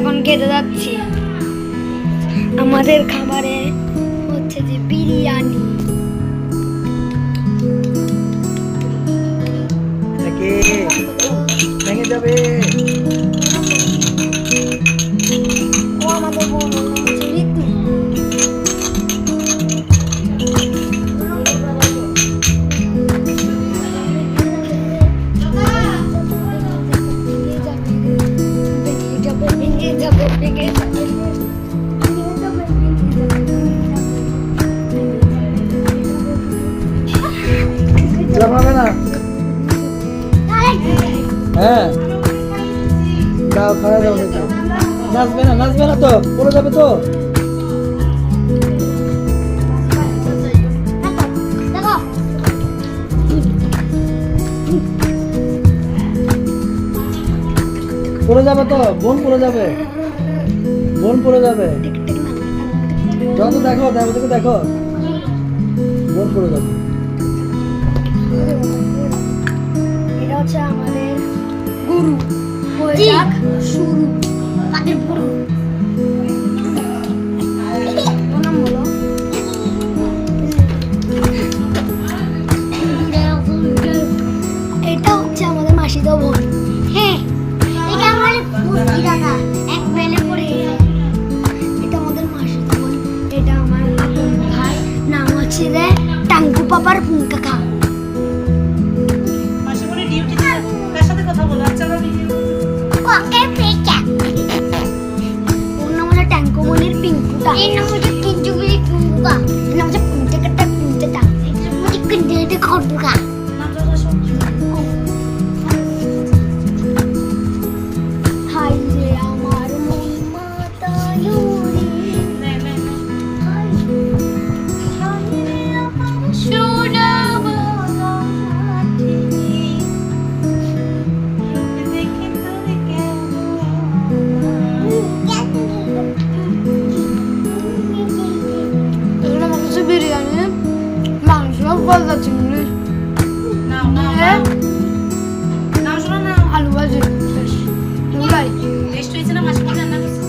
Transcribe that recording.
এখন খেতে যাচ্ছি। আমাদের খাবারে হচ্ছে যে বিরিয়ানি। যাবে। হ্যাঁ। দাও খাওয়া না। নাচবে না তো, পড়ে যাবে তো। পড়ে যাবে তো, বোন পড়ে যাবে। বোন পড়ে যাবে। যত দেখো দেখো দেখো দেখো। বোন পড়ে যাবে। আমাদের শুরু। শুরু। এটা হচ্ছে আমাদের হ্যাঁ এটা এক এটা আমাদের এটা আমার নাম হচ্ছে টাঙ্কু পাপার ভূমিকা খা 你弄 ভালো লাগছে মুড়ি নাও নাও। নাও হ্যাঁ? নাও শোনো নাও। আলু ভাজি শেষ। তোমরাই। টেস্ট হয়েছে না? মাছ রান্না করছি?